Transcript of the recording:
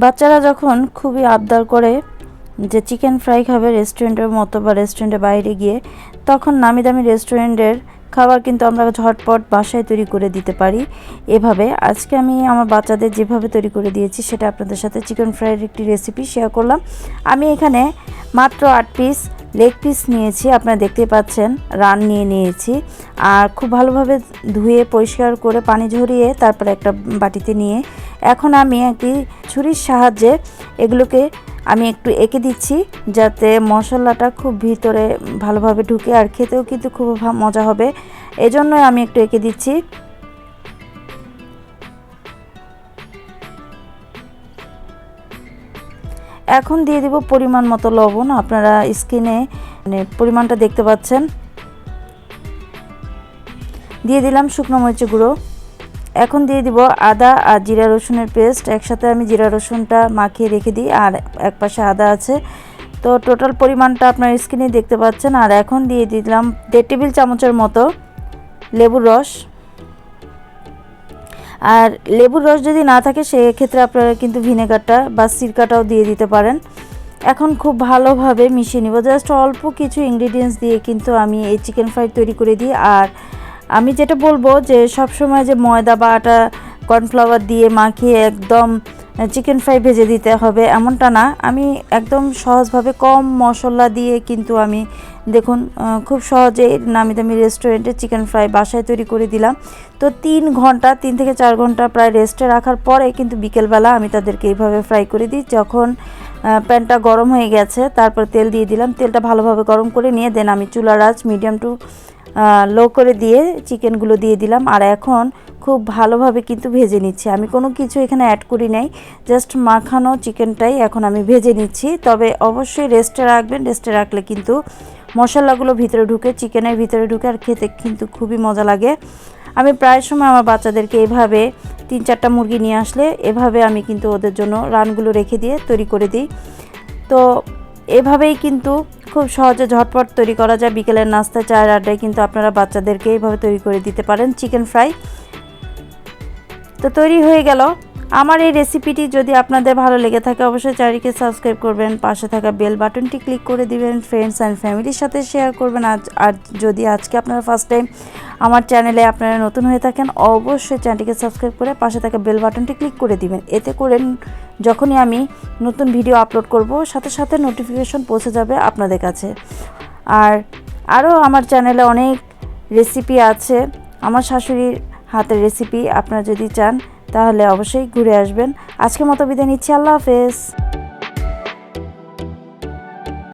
বাচ্চারা যখন খুবই আবদার করে যে চিকেন ফ্রাই খাবে রেস্টুরেন্টের মতো বা রেস্টুরেন্টের বাইরে গিয়ে, তখন নামি দামি রেস্টুরেন্টের খাবার কিন্তু আমরা ঝটপট বাসায় তৈরি করে দিতে পারি। এভাবে আজকে আমি আমার বাচ্চাদের যেভাবে তৈরি করে দিয়েছি, সেটা আপনাদের সাথে চিকেন ফ্রাইয়ের একটি রেসিপি শেয়ার করলাম। আমি এখানে মাত্র আট পিস লেগ পিস নিয়েছি, আপনারা দেখতে পাচ্ছেন, রান নিয়ে নিয়েছি। আর খুব ভালোভাবে ধুয়ে, পরিষ্কার করে পানি ঝরিয়ে, তারপরে একটা বাটিতে নিয়ে এখন আমি একটি ছুরির সাহায্যে এগুলোকে আমি একটু এঁকে দিচ্ছি যাতে মশলাটা খুব ভিতরে ভালোভাবে ঢুকে আর খেতেও কিন্তু খুব মজা হবে। এজন্যই আমি একটু এঁকে দিচ্ছি। এখন দিয়ে দিব পরিমাণ মতো লবণ। আপনারা স্কিনে মানে পরিমাণটা দেখতে পাচ্ছেন। দিয়ে দিলাম শুকনো মরিচের গুঁড়ো। এখন দিয়ে দিব আদা আর জিরা রসুনের পেস্ট। একসাথে আমি জিরা রসুনটা মাখিয়ে রেখে দিই, আর এক পাশে আদা আছে। তো টোটাল পরিমাণটা আপনার স্ক্রিনে দেখতে পাচ্ছেন, আর এখন দিয়ে দিলাম দেড় টেবিল চামচের মতো লেবুর রস। আর লেবুর রস যদি না থাকে, সেক্ষেত্রে আপনারা কিন্তু ভিনেগারটা বা সিরকাটাও দিয়ে দিতে পারেন। এখন খুব ভালোভাবে মিশিয়ে নিব। জাস্ট অল্প কিছু ইনগ্রিডিয়েন্টস দিয়ে কিন্তু আমি এই চিকেন ফ্রাই তৈরি করে দিই, আর আমি যেটা বলব যে সব সময় যে ময়দা বা আটা কর্নফ্লাওয়ার দিয়ে মাখিয়ে একদম চিকেন ফ্রাই ভেজে দিতে হবে এমনটা না। আমি একদম সহজভাবে কম মশলা দিয়ে কিন্তু আমি, দেখুন খুব সহজেই নামি দামি রেস্টুরেন্টে চিকেন ফ্রাই বাসায় তৈরি করে দিলাম। তো তিন ঘণ্টা, তিন থেকে চার ঘণ্টা প্রায় রেস্টে রাখার পরে কিন্তু বিকেলবেলা আমি তাদেরকে এইভাবে ফ্রাই করে দিই। যখন প্যানটা গরম হয়ে গেছে, তারপর তেল দিয়ে দিলাম। তেলটা ভালোভাবে গরম করে নিয়ে দেন আমি চুলার আঁচ মিডিয়াম টু লো করে দিয়ে চিকেনগুলো দিয়ে দিলাম। আর এখন খুব ভালোভাবে কিন্তু ভেজে নিচ্ছি। আমি কোনো কিছু এখানে অ্যাড করি নাই। জাস্ট মাখানো চিকেনটাই এখন আমি ভেজে নিচ্ছি। তবে অবশ্যই রেস্টে রাখবেন। রেস্টে রাখলে কিন্তু মশলাগুলো ভিতরে ঢুকে, চিকেনের ভিতরে ঢুকে আর খেতে কিন্তু খুবই মজা লাগে। আমি প্রায় সময় আমার বাচ্চাদেরকে এভাবে তিন চারটা মুরগি নিয়ে আসলে এভাবে আমি কিন্তু ওদের জন্য রানগুলো রেখে দিয়ে তৈরি করে দিই। তো এভাবেই কিন্তু খুব সহজে ঝটপট তৈরি করা যায়। বিকেলের নাস্তা চায়ের আড্ডায় কিন্তু আপনারা বাচ্চাদেরকে এইভাবে তৈরি করে দিতে পারেন। Chicken fry. তো তৈরি হয়ে গেল। আমার এই রেসিপিটি যদি আপনাদের ভালো লেগে থাকে, অবশ্যই চ্যানেলকে সাবস্ক্রাইব করবেন, পাশে থাকা বেল বাটনটি ক্লিক করে দিবেন ফ্রেন্ডস অ্যান্ড ফ্যামিলির সাথে শেয়ার করবেন। আজ, আর যদি আজকে আপনারা ফার্স্ট টাইম আমার চ্যানেলে আপনারা নতুন হয়ে থাকেন, অবশ্যই চ্যানেলটিকে সাবস্ক্রাইব করে পাশে থাকা বেল বাটনটি ক্লিক করে দিবেন। এতে করে যখনই আমি নতুন ভিডিও আপলোড করব, সাথে সাথে নোটিফিকেশন পৌঁছে যাবে আপনাদের কাছে। আর আরও আমার চ্যানেলে অনেক রেসিপি আছে। আমার শাশুড়ির হাতের রেসিপি আপনারা যদি চান তাহলে অবশ্যই ঘুরে আসবেন। আজকের মতো বিদায় নিচ্ছি আল্লাহ হাফেজ।